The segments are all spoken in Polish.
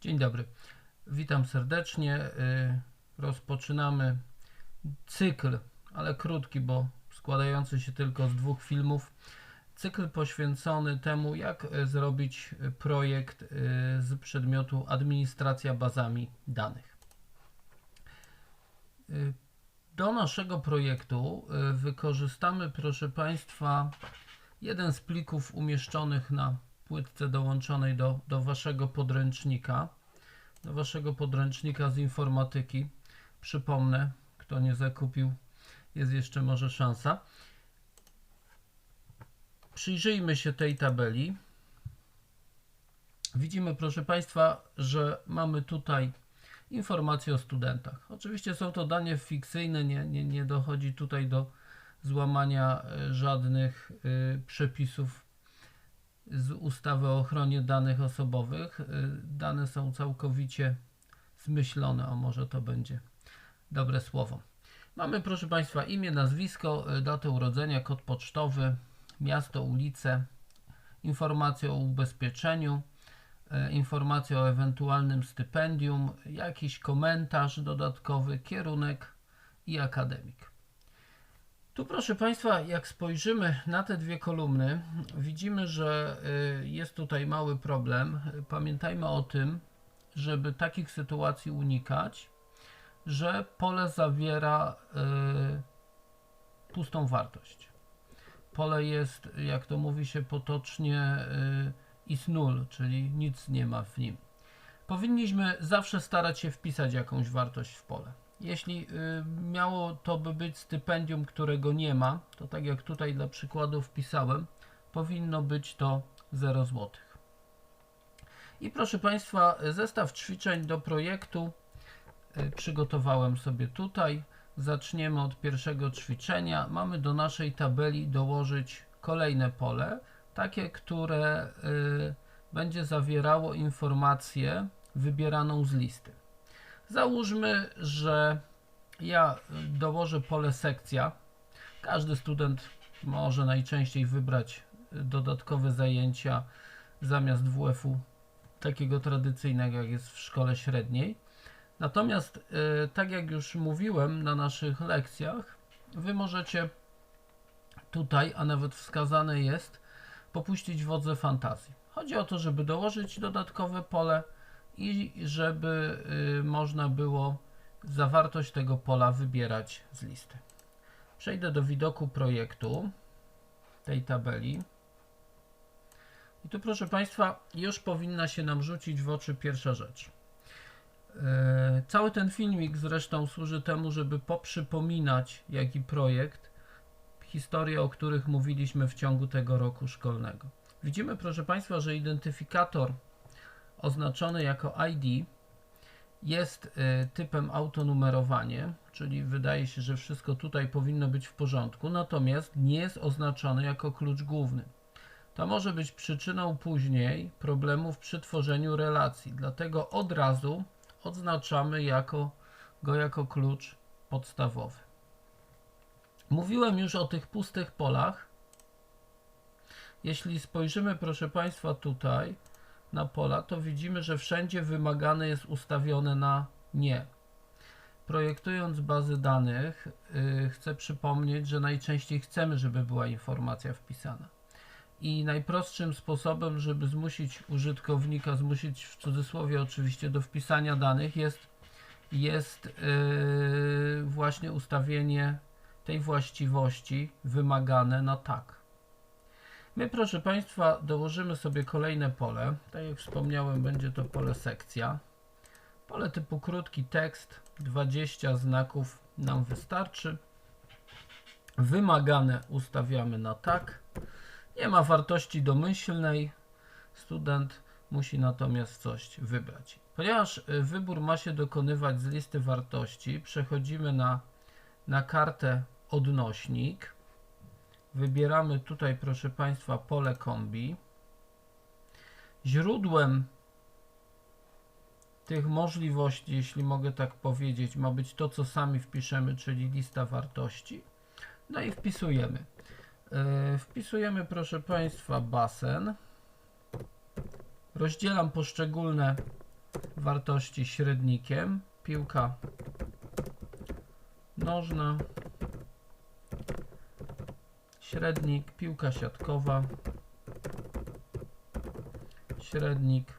Dzień dobry. Witam serdecznie. Y, Rozpoczynamy cykl, ale krótki, bo składający się tylko z dwóch filmów. Cykl poświęcony temu, jak y, zrobić projekt y, z przedmiotu administracja bazami danych. Do naszego projektu wykorzystamy, proszę Państwa, jeden z plików umieszczonych na płytce dołączonej do, do Waszego podręcznika, do Waszego podręcznika z informatyki. Przypomnę, kto nie zakupił, jest jeszcze może szansa. Przyjrzyjmy się tej tabeli. Widzimy, proszę Państwa, że mamy tutaj informacje o studentach. Oczywiście są to dane fikcyjne, nie, nie, nie dochodzi tutaj do złamania e, żadnych y, przepisów z ustawy o ochronie danych osobowych. Y, Dane są całkowicie zmyślone, o może to będzie dobre słowo. Mamy, proszę Państwa, imię, nazwisko, y, datę urodzenia, kod pocztowy, miasto, ulicę, informację o ubezpieczeniu, y, informację o ewentualnym stypendium, jakiś komentarz dodatkowy, kierunek i akademik. Tu, proszę Państwa, jak spojrzymy na te dwie kolumny, widzimy, że y, jest tutaj mały problem. Pamiętajmy o tym, żeby takich sytuacji unikać, że pole zawiera y, pustą wartość. Pole jest, jak to mówi się potocznie, y, is null, czyli nic nie ma w nim. Powinniśmy zawsze starać się wpisać jakąś wartość w pole. Jeśli y, miało to by być stypendium, którego nie ma, to tak jak tutaj dla przykładu wpisałem, powinno być to 0 zł. I proszę Państwa, zestaw ćwiczeń do projektu y, przygotowałem sobie tutaj. Zaczniemy od pierwszego ćwiczenia. Mamy do naszej tabeli dołożyć kolejne pole, takie, które y, będzie zawierało informację wybieraną z listy. Załóżmy, że ja dołożę pole sekcja. Każdy student może najczęściej wybrać dodatkowe zajęcia zamiast WF-u takiego tradycyjnego, jak jest w szkole średniej. Natomiast, y, tak jak już mówiłem na naszych lekcjach, Wy możecie tutaj, a nawet wskazane jest, popuścić wodze fantazji. Chodzi o to, żeby dołożyć dodatkowe pole i żeby y, można było zawartość tego pola wybierać z listy. Przejdę do widoku projektu tej tabeli. I tu, proszę Państwa, już powinna się nam rzucić w oczy pierwsza rzecz. E, Cały ten filmik zresztą służy temu, żeby poprzypominać, jaki projekt, historie, o których mówiliśmy w ciągu tego roku szkolnego. Widzimy, proszę Państwa, że identyfikator oznaczony jako ID jest y, typem autonumerowanie, czyli wydaje się, że wszystko tutaj powinno być w porządku, natomiast nie jest oznaczony jako klucz główny. To może być przyczyną później problemów przy tworzeniu relacji, dlatego od razu odznaczamy jako, go jako klucz podstawowy. Mówiłem już o tych pustych polach. Jeśli spojrzymy, proszę Państwa, tutaj na pola, to widzimy, że wszędzie wymagane jest ustawione na nie. Projektując bazy danych, yy, chcę przypomnieć, że najczęściej chcemy, żeby była informacja wpisana. I najprostszym sposobem, żeby zmusić użytkownika, zmusić w cudzysłowie oczywiście do wpisania danych, jest, jest yy, właśnie ustawienie tej właściwości wymagane na tak. My, proszę Państwa, dołożymy sobie kolejne pole. Tak jak wspomniałem, będzie to pole sekcja. Pole typu krótki tekst, 20 znaków nam wystarczy. Wymagane ustawiamy na tak. Nie ma wartości domyślnej. Student musi natomiast coś wybrać. Ponieważ y, wybór ma się dokonywać z listy wartości, przechodzimy na, na kartę odnośnik. Wybieramy tutaj, proszę Państwa, pole kombi. Źródłem tych możliwości, jeśli mogę tak powiedzieć, ma być to, co sami wpiszemy, czyli lista wartości. No i wpisujemy. Yy, wpisujemy, proszę Państwa, basen. Rozdzielam poszczególne wartości średnikiem, piłka nożna, średnik, piłka siatkowa, średnik,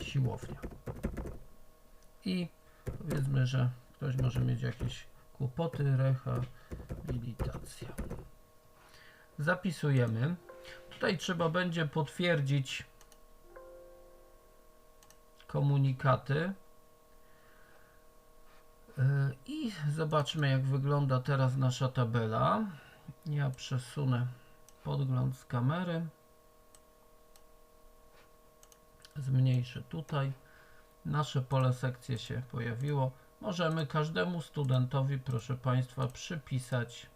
siłownia. I powiedzmy, że ktoś może mieć jakieś kłopoty, rehabilitacja. Zapisujemy. Tutaj trzeba będzie potwierdzić komunikaty. Yy, I zobaczmy, jak wygląda teraz nasza tabela. Ja przesunę podgląd z kamery. Zmniejszę tutaj. Nasze pole sekcje się pojawiło. Możemy każdemu studentowi, proszę Państwa, przypisać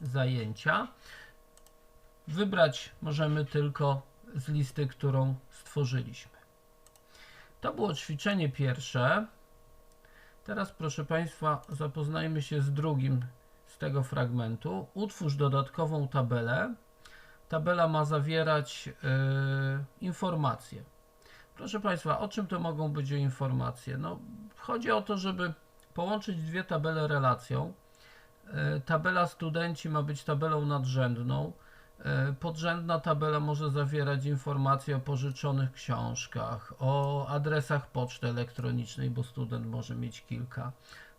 zajęcia. Wybrać możemy tylko z listy, którą stworzyliśmy. To było ćwiczenie pierwsze. Teraz, proszę Państwa, zapoznajmy się z drugim z tego fragmentu. Utwórz dodatkową tabelę. Tabela ma zawierać yy, informacje. Proszę Państwa, o czym to mogą być informacje? No, chodzi o to, żeby połączyć dwie tabele relacją. Yy, tabela studenci ma być tabelą nadrzędną. E, Podrzędna tabela może zawierać informacje o pożyczonych książkach, o adresach poczty elektronicznej, bo student może mieć kilka.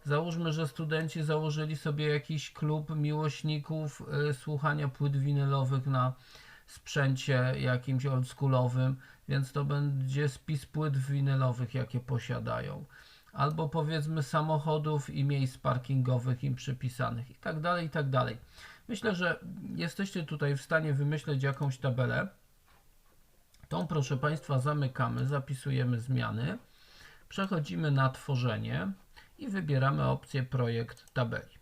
Załóżmy, że studenci założyli sobie jakiś klub miłośników y, słuchania płyt winylowych na sprzęcie jakimś oldschoolowym, więc to będzie spis płyt winylowych, jakie posiadają. Albo powiedzmy samochodów i miejsc parkingowych im przypisanych i tak dalej, i tak dalej. Myślę, że jesteście tutaj w stanie wymyśleć jakąś tabelę. Tą, proszę Państwa, zamykamy, zapisujemy zmiany, przechodzimy na tworzenie i wybieramy opcję projekt tabeli.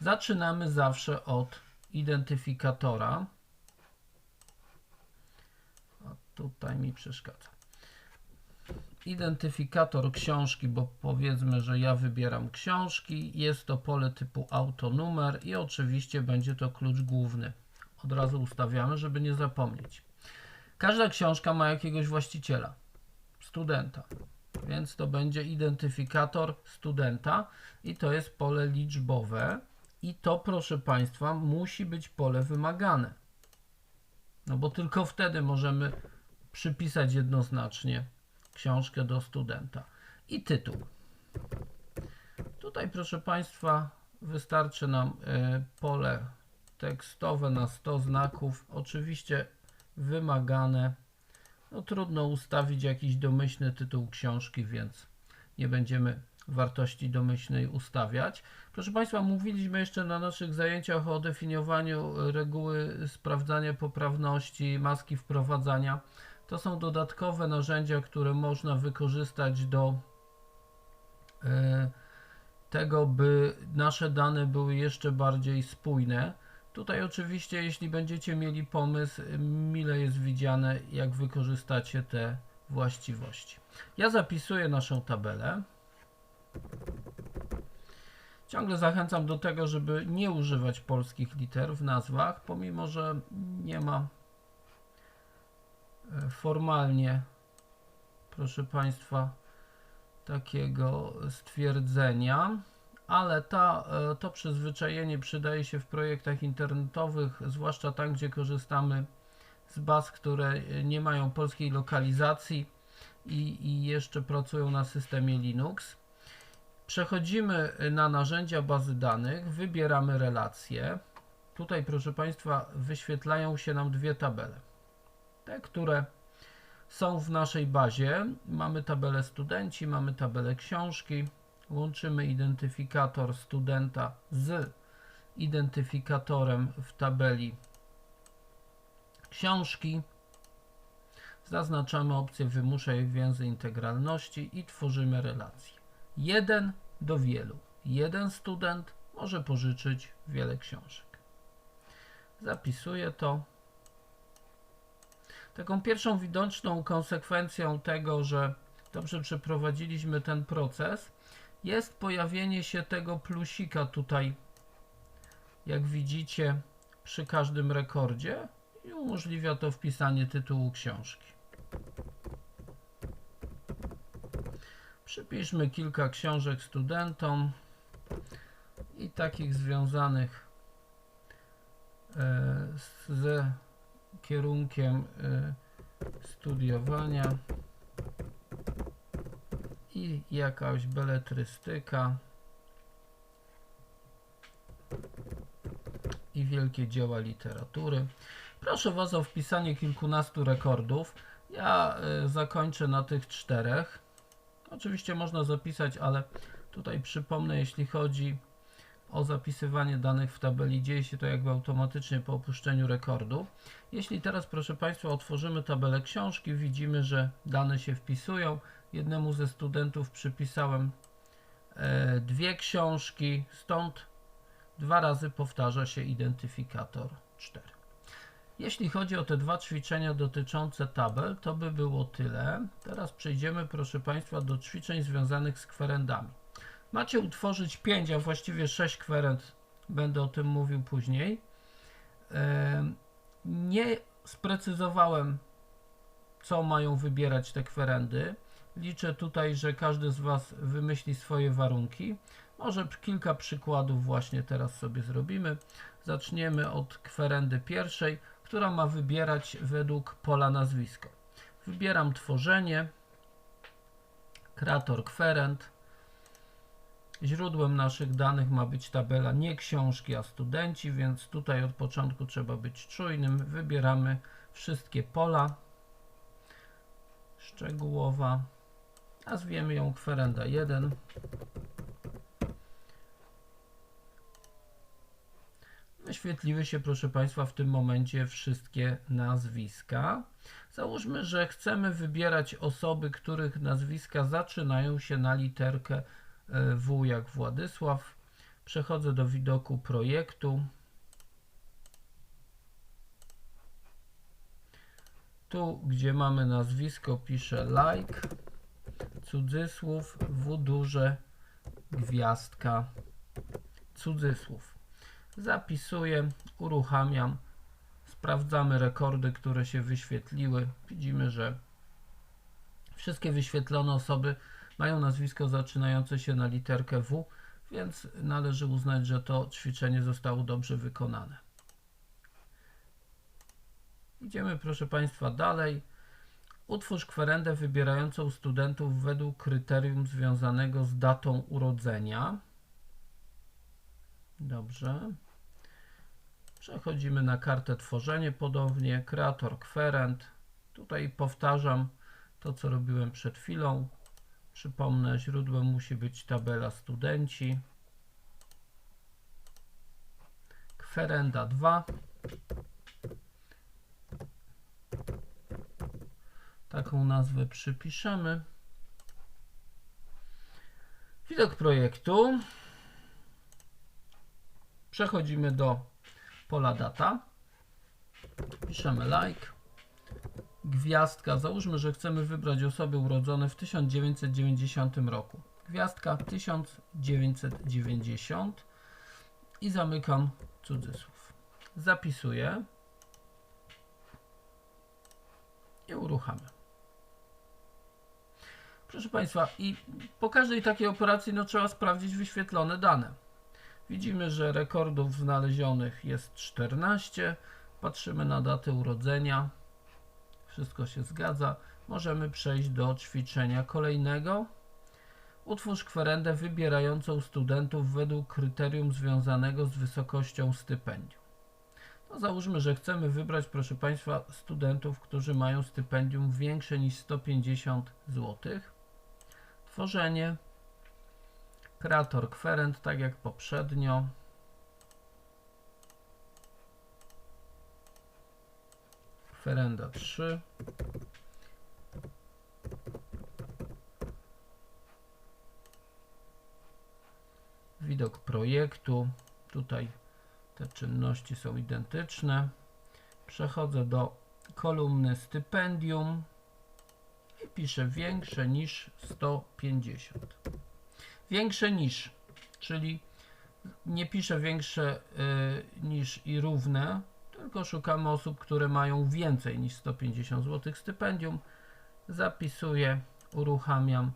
Zaczynamy zawsze od identyfikatora. A tutaj mi przeszkadza. Identyfikator książki, bo powiedzmy, że ja wybieram książki. Jest to pole typu autonumer i oczywiście będzie to klucz główny. Od razu ustawiamy, żeby nie zapomnieć. Każda książka ma jakiegoś właściciela, studenta, więc to będzie identyfikator studenta i to jest pole liczbowe i to, proszę Państwa, musi być pole wymagane. No bo tylko wtedy możemy przypisać jednoznacznie książkę do studenta. I tytuł. Tutaj, proszę Państwa, wystarczy nam e, pole tekstowe na 100 znaków. Oczywiście wymagane. No trudno ustawić jakiś domyślny tytuł książki, więc nie będziemy wartości domyślnej ustawiać. Proszę Państwa, mówiliśmy jeszcze na naszych zajęciach o definiowaniu reguły sprawdzania poprawności, maski wprowadzania. To są dodatkowe narzędzia, które można wykorzystać do e, tego, by nasze dane były jeszcze bardziej spójne. Tutaj oczywiście, jeśli będziecie mieli pomysł, mile jest widziane, jak wykorzystacie te właściwości. Ja zapisuję naszą tabelę. Ciągle zachęcam do tego, żeby nie używać polskich liter w nazwach, pomimo że nie ma formalnie, proszę Państwa, takiego stwierdzenia, ale ta, e, to przyzwyczajenie przydaje się w projektach internetowych, zwłaszcza tam, gdzie korzystamy z baz, które nie mają polskiej lokalizacji i, i jeszcze pracują na systemie Linux. Przechodzimy na narzędzia bazy danych, wybieramy relacje. Tutaj, proszę Państwa, wyświetlają się nam dwie tabele. Te, które są w naszej bazie. Mamy tabelę studenci, mamy tabelę książki. Łączymy identyfikator studenta z identyfikatorem w tabeli książki. Zaznaczamy opcję wymuszaj więzy integralności i tworzymy relację. 1 do wielu. Jeden student może pożyczyć wiele książek. Zapisuję to. Taką pierwszą widoczną konsekwencją tego, że dobrze przeprowadziliśmy ten proces, jest pojawienie się tego plusika tutaj, jak widzicie, przy każdym rekordzie. i umożliwia to wpisanie tytułu książki. Przypiszmy kilka książek studentom i takich związanych e, z kierunkiem e, studiowania i jakaś beletrystyka i wielkie dzieła literatury. Proszę Was o wpisanie kilkunastu rekordów. Ja y, zakończę na tych czterech. Oczywiście można zapisać, ale tutaj przypomnę, jeśli chodzi o zapisywanie danych w tabeli, dzieje się to jakby automatycznie po opuszczeniu rekordu. Jeśli teraz, proszę Państwa, otworzymy tabelę książki, widzimy, że dane się wpisują. Jednemu ze studentów przypisałem e, dwie książki, stąd dwa razy powtarza się identyfikator 4. Jeśli chodzi o te dwa ćwiczenia dotyczące tabel, to by było tyle. Teraz przejdziemy, proszę Państwa, do ćwiczeń związanych z kwerendami. Macie utworzyć 5, a właściwie 6 kwerend, będę o tym mówił później. Nie sprecyzowałem, co mają wybierać te kwerendy. Liczę tutaj, że każdy z Was wymyśli swoje warunki. Może kilka przykładów właśnie teraz sobie zrobimy. Zaczniemy od kwerendy pierwszej, która ma wybierać według pola nazwisko. Wybieram tworzenie, kreator kwerend. Źródłem naszych danych ma być tabela nie książki, a studenci, więc tutaj od początku trzeba być czujnym. Wybieramy wszystkie pola. Szczegółowa. Nazwiemy ją kwerenda 1. Wyświetliły się, proszę Państwa, w tym momencie wszystkie nazwiska. Załóżmy, że chcemy wybierać osoby, których nazwiska zaczynają się na literkę W jak Władysław. Przechodzę do widoku projektu. Tu, gdzie mamy nazwisko, piszę like, cudzysłów, W duże, gwiazdka, cudzysłów zapisuję, uruchamiam, sprawdzamy rekordy, które się wyświetliły. Widzimy, że wszystkie wyświetlone osoby mają nazwisko zaczynające się na literkę W, więc należy uznać, że to ćwiczenie zostało dobrze wykonane. Idziemy, proszę Państwa, dalej. Utwórz kwerendę wybierającą studentów według kryterium związanego z datą urodzenia. Dobrze. Przechodzimy na kartę tworzenie ponownie, kreator kwerent. Tutaj powtarzam to, co robiłem przed chwilą. Przypomnę, źródłem musi być tabela studenci. Kwerenda 2. Taką nazwę przypiszemy. Widok projektu. Przechodzimy do pola data. Piszemy like. Gwiazdka. Załóżmy, że chcemy wybrać osoby urodzone w 1990 roku. Gwiazdka 1990 i zamykam cudzysłów. Zapisuję i uruchamiam. Proszę Państwa, i po każdej takiej operacji no, trzeba sprawdzić wyświetlone dane. Widzimy, że rekordów znalezionych jest 14. Patrzymy na datę urodzenia. Wszystko się zgadza. Możemy przejść do ćwiczenia kolejnego. Utwórz kwerendę wybierającą studentów według kryterium związanego z wysokością stypendium. No załóżmy, że chcemy wybrać, proszę Państwa, studentów, którzy mają stypendium większe niż 150 zł. Tworzenie kreator kwerent, tak jak poprzednio. Kwerenda 3. Widok projektu. Tutaj te czynności są identyczne. Przechodzę do kolumny stypendium i piszę większe niż 150 większe niż, czyli nie piszę większe y, niż i równe, tylko szukamy osób, które mają więcej niż 150 zł stypendium. Zapisuję, uruchamiam.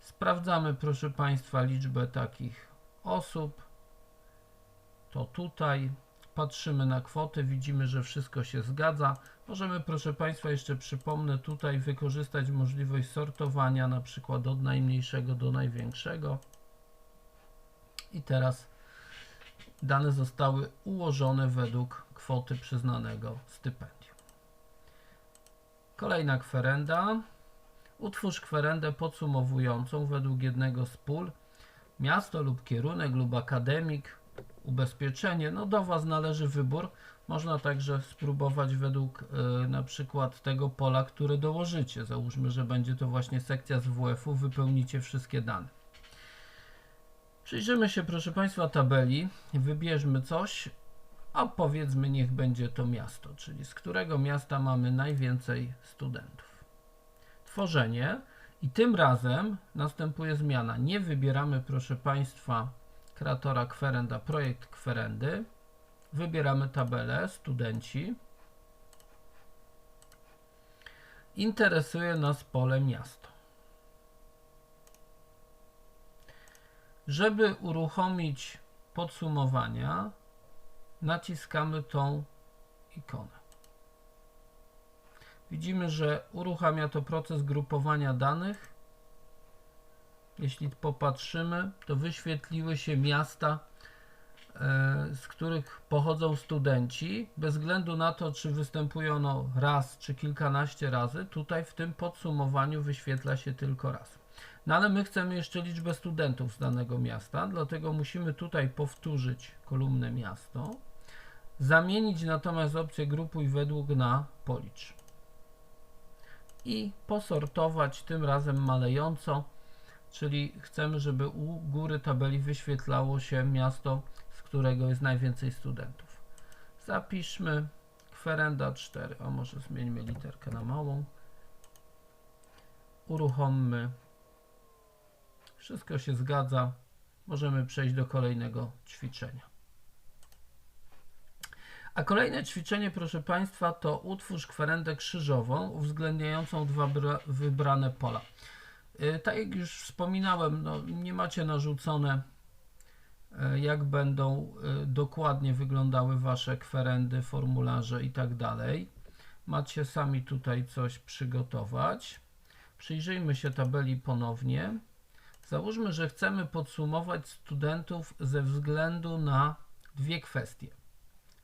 Sprawdzamy, proszę Państwa, liczbę takich osób. To tutaj patrzymy na kwotę, widzimy, że wszystko się zgadza. Możemy, proszę Państwa, jeszcze przypomnę, tutaj wykorzystać możliwość sortowania, na przykład od najmniejszego do największego. I teraz dane zostały ułożone według kwoty przyznanego stypendium. Kolejna kwerenda. Utwórz kwerendę podsumowującą według jednego z pól miasto lub kierunek lub akademik, ubezpieczenie. No do Was należy wybór. Można także spróbować według y, na przykład tego pola, które dołożycie. Załóżmy, że będzie to właśnie sekcja z WF-u, wypełnicie wszystkie dane. Przyjrzymy się, proszę Państwa, tabeli, wybierzmy coś, a powiedzmy, niech będzie to miasto, czyli z którego miasta mamy najwięcej studentów. Tworzenie i tym razem następuje zmiana. Nie wybieramy, proszę Państwa, kreatora kwerenda, projekt kwerendy. Wybieramy tabelę, studenci. Interesuje nas pole miasto. Żeby uruchomić podsumowania, naciskamy tą ikonę. Widzimy, że uruchamia to proces grupowania danych. Jeśli popatrzymy, to wyświetliły się miasta, e, z których pochodzą studenci, bez względu na to, czy występuje ono raz czy kilkanaście razy, tutaj w tym podsumowaniu wyświetla się tylko raz. No ale my chcemy jeszcze liczbę studentów z danego miasta, dlatego musimy tutaj powtórzyć kolumnę miasto, zamienić natomiast opcję grupuj według na policz i posortować tym razem malejąco, czyli chcemy, żeby u góry tabeli wyświetlało się miasto, z którego jest najwięcej studentów. Zapiszmy kwerenda 4, a może zmieńmy literkę na małą. Uruchommy. Wszystko się zgadza. Możemy przejść do kolejnego ćwiczenia. A kolejne ćwiczenie, proszę Państwa, to utwórz kwerendę krzyżową uwzględniającą dwa wybrane pola. Yy, tak jak już wspominałem, no, nie macie narzucone, yy, jak będą yy, dokładnie wyglądały Wasze kwerendy, formularze i tak dalej. Macie sami tutaj coś przygotować. Przyjrzyjmy się tabeli ponownie. Załóżmy, że chcemy podsumować studentów ze względu na dwie kwestie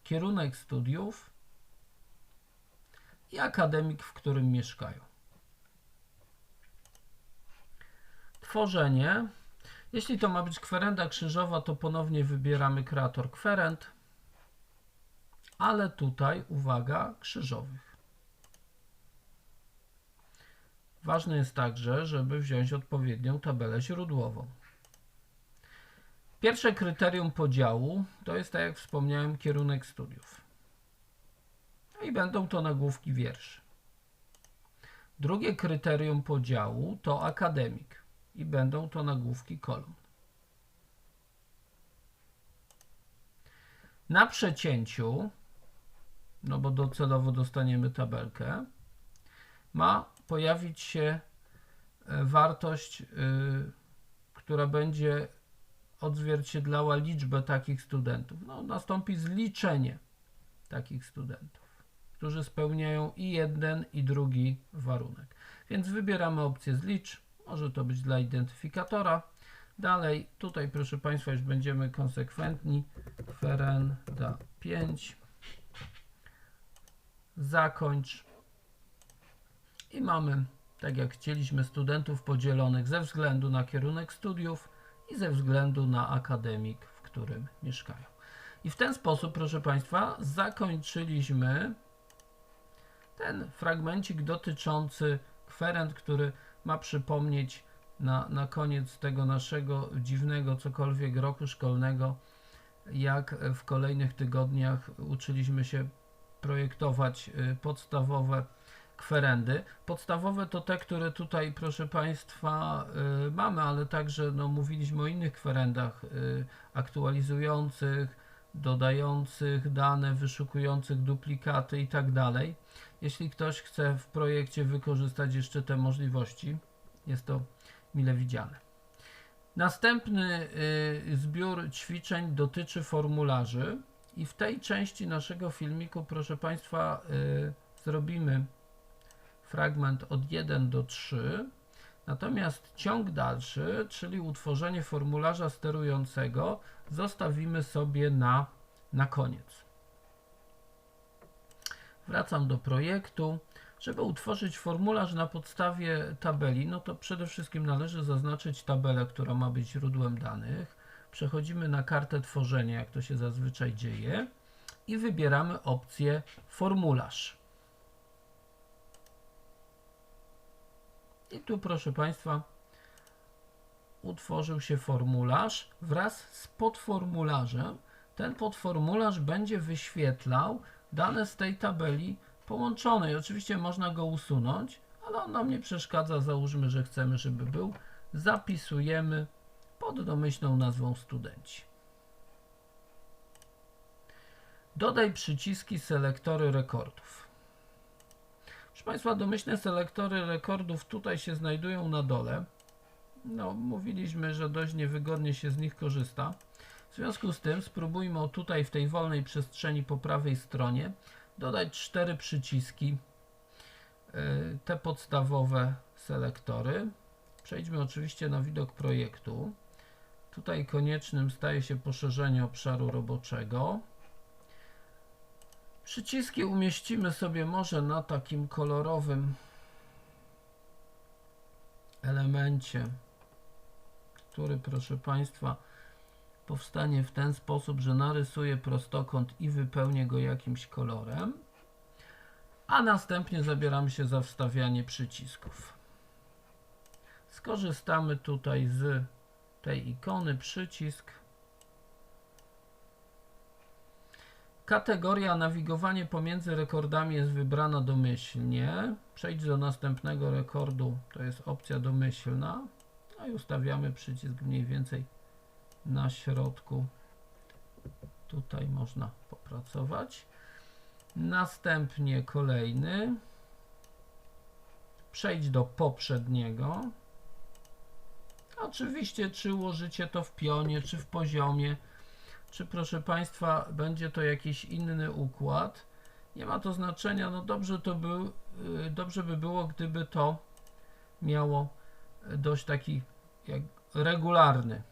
kierunek studiów i akademik, w którym mieszkają. Tworzenie. Jeśli to ma być kwerenda krzyżowa, to ponownie wybieramy kreator kwerend, ale tutaj uwaga krzyżowych. Ważne jest także, żeby wziąć odpowiednią tabelę źródłową. Pierwsze kryterium podziału to jest, tak jak wspomniałem, kierunek studiów. No i będą to nagłówki wierszy. Drugie kryterium podziału to akademik i będą to nagłówki kolumn. Na przecięciu, no bo docelowo dostaniemy tabelkę, ma pojawić się e, wartość, yy, która będzie odzwierciedlała liczbę takich studentów. No, nastąpi zliczenie takich studentów, którzy spełniają i jeden, i drugi warunek. Więc wybieramy opcję zlicz. Może to być dla identyfikatora. Dalej, tutaj proszę Państwa, już będziemy konsekwentni. Ferenda 5. Zakończ. I mamy, tak jak chcieliśmy, studentów podzielonych ze względu na kierunek studiów i ze względu na akademik, w którym mieszkają. I w ten sposób, proszę Państwa, zakończyliśmy ten fragmencik dotyczący kwerent, który ma przypomnieć na, na koniec tego naszego dziwnego cokolwiek roku szkolnego, jak w kolejnych tygodniach uczyliśmy się projektować y, podstawowe kwerendy. Podstawowe to te, które tutaj, proszę Państwa, y, mamy, ale także no, mówiliśmy o innych kwerendach y, aktualizujących, dodających dane, wyszukujących duplikaty i tak dalej. Jeśli ktoś chce w projekcie wykorzystać jeszcze te możliwości, jest to mile widziane. Następny y, zbiór ćwiczeń dotyczy formularzy i w tej części naszego filmiku, proszę Państwa, y, zrobimy fragment od 1 do 3. Natomiast ciąg dalszy, czyli utworzenie formularza sterującego, zostawimy sobie na, na koniec. Wracam do projektu. Żeby utworzyć formularz na podstawie tabeli, no to przede wszystkim należy zaznaczyć tabelę, która ma być źródłem danych. Przechodzimy na kartę tworzenia, jak to się zazwyczaj dzieje, i wybieramy opcję formularz. I tu, proszę Państwa, utworzył się formularz wraz z podformularzem. Ten podformularz będzie wyświetlał dane z tej tabeli połączonej. Oczywiście można go usunąć, ale on nam nie przeszkadza. Załóżmy, że chcemy, żeby był. Zapisujemy pod domyślną nazwą studenci. Dodaj przyciski selektory rekordów. Proszę Państwa, domyślne selektory rekordów tutaj się znajdują na dole. No, mówiliśmy, że dość niewygodnie się z nich korzysta. W związku z tym spróbujmy tutaj w tej wolnej przestrzeni po prawej stronie dodać cztery przyciski, y, te podstawowe selektory. Przejdźmy oczywiście na widok projektu. Tutaj koniecznym staje się poszerzenie obszaru roboczego. Przyciski umieścimy sobie może na takim kolorowym elemencie, który proszę Państwa powstanie w ten sposób, że narysuję prostokąt i wypełnię go jakimś kolorem, a następnie zabieramy się za wstawianie przycisków. Skorzystamy tutaj z tej ikony przycisk. Kategoria nawigowanie pomiędzy rekordami jest wybrana domyślnie. Przejdź do następnego rekordu, to jest opcja domyślna. No i ustawiamy przycisk mniej więcej na środku. Tutaj można popracować. Następnie kolejny. Przejdź do poprzedniego. Oczywiście, czy ułożycie to w pionie, czy w poziomie, czy proszę Państwa, będzie to jakiś inny układ. Nie ma to znaczenia. No dobrze, to był, y, dobrze by było, gdyby to miało dość taki jak regularny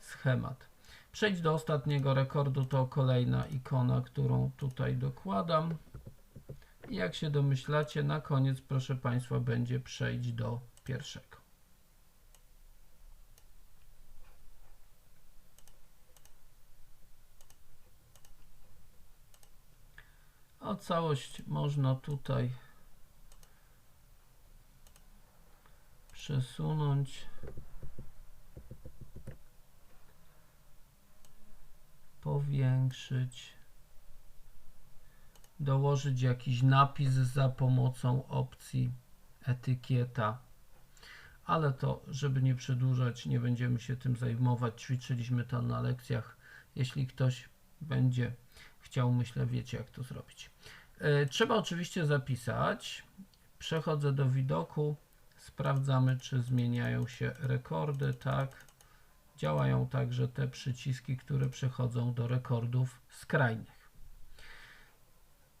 schemat. Przejdź do ostatniego rekordu, to kolejna ikona, którą tutaj dokładam. I jak się domyślacie, na koniec, proszę Państwa, będzie przejść do pierwszego. Całość można tutaj przesunąć. powiększyć, dołożyć jakiś napis za pomocą opcji etykieta. Ale to, żeby nie przedłużać, nie będziemy się tym zajmować. Ćwiczyliśmy to na lekcjach. Jeśli ktoś będzie chciał, myślę, wiecie jak to zrobić. E, trzeba oczywiście zapisać. Przechodzę do widoku. Sprawdzamy, czy zmieniają się rekordy. Tak działają także te przyciski, które przechodzą do rekordów skrajnych.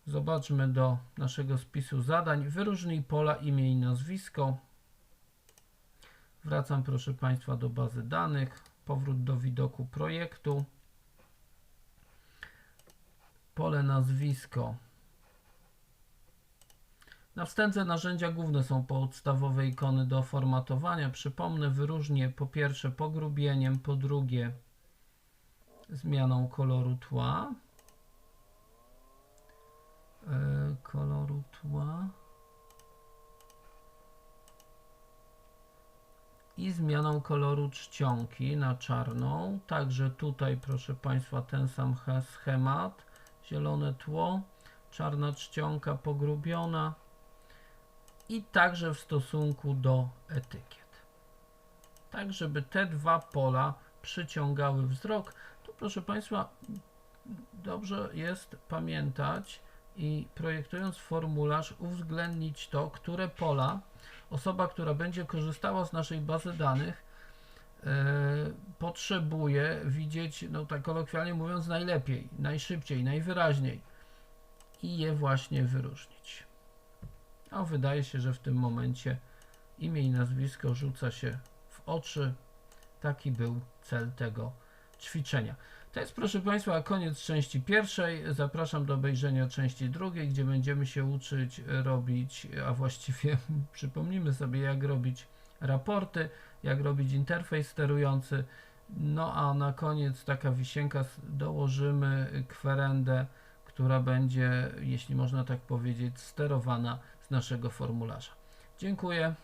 Zobaczmy do naszego spisu zadań. Wyróżnij pola imię i nazwisko. Wracam proszę Państwa do bazy danych. Powrót do widoku projektu. Pole nazwisko na wstędze narzędzia główne są podstawowe ikony do formatowania. Przypomnę, wyróżnię po pierwsze pogrubieniem, po drugie zmianą koloru tła. E, koloru tła. I zmianą koloru czcionki na czarną. Także tutaj, proszę Państwa, ten sam schemat. Zielone tło, czarna czcionka pogrubiona i także w stosunku do etykiet. Tak, żeby te dwa pola przyciągały wzrok, to proszę Państwa, dobrze jest pamiętać i projektując formularz uwzględnić to, które pola osoba, która będzie korzystała z naszej bazy danych, potrzebuje widzieć, no tak kolokwialnie mówiąc, najlepiej, najszybciej, najwyraźniej i je właśnie wyróżnić. A wydaje się, że w tym momencie imię i nazwisko rzuca się w oczy. Taki był cel tego ćwiczenia. To jest, proszę Państwa, koniec części pierwszej. Zapraszam do obejrzenia części drugiej, gdzie będziemy się uczyć robić, a właściwie przypomnimy sobie, jak robić raporty, jak robić interfejs sterujący. No a na koniec taka wisienka, dołożymy kwerendę, która będzie, jeśli można tak powiedzieć, sterowana z naszego formularza. Dziękuję.